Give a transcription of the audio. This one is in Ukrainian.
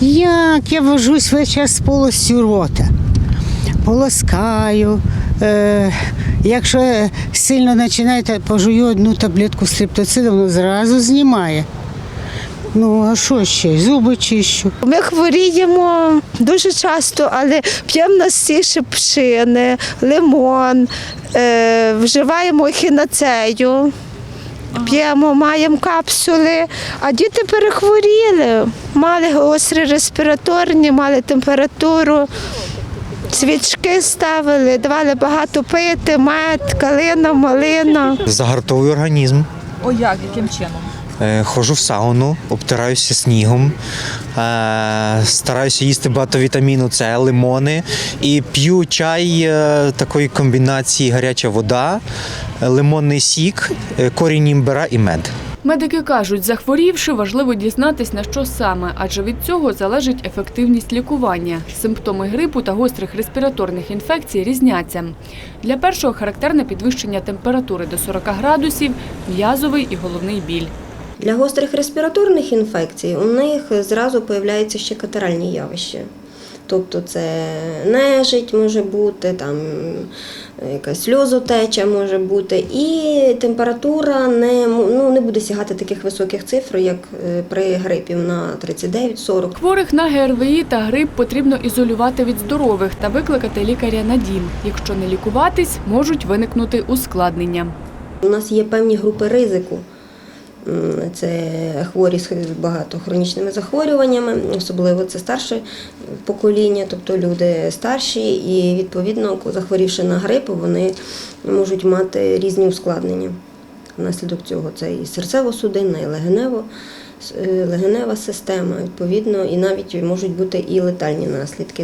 Як я вожусь весь час з полостю рота. Полоскаю. Е, якщо сильно починаєте, пожую одну таблетку стриптоциду, воно зразу знімає. Ну, а що ще? Зуби чищу. Ми хворіємо дуже часто, але п'ємо настіше пшини, лимон, е, вживаємо хіноцею, п'ємо, маємо капсули, а діти перехворіли, мали гострі респіраторні, мали температуру. Свічки ставили, давали багато пити, мед, калина, малина. Загартовує організм. О, як? Яким чином? Е, Ходжу в сауну, обтираюся снігом, е, стараюся їсти багато вітаміну С, лимони і п'ю чай е, такої комбінації гаряча вода, лимонний сік, корінь імбира і мед. Медики кажуть, захворівши, важливо дізнатись на що саме, адже від цього залежить ефективність лікування. Симптоми грипу та гострих респіраторних інфекцій різняться. Для першого характерне підвищення температури до 40 градусів, м'язовий і головний біль. Для гострих респіраторних інфекцій у них зразу появляються ще катаральні явища. Тобто це нежить може бути, там якась сльозотеча може бути, і температура не, ну, не буде сягати таких високих цифр, як е, при грипі на 39-40. Хворих на ГРВІ та грип потрібно ізолювати від здорових та викликати лікаря на дім. Якщо не лікуватись, можуть виникнути ускладнення. У нас є певні групи ризику. М, Це хворі з багато хронічними захворюваннями, особливо це старше покоління, тобто люди старші, і відповідно, захворівши на грип, вони можуть мати різні ускладнення. Внаслідок цього це і серцево-судинна, і легенево, е, легенева система, відповідно, і навіть можуть бути і летальні наслідки.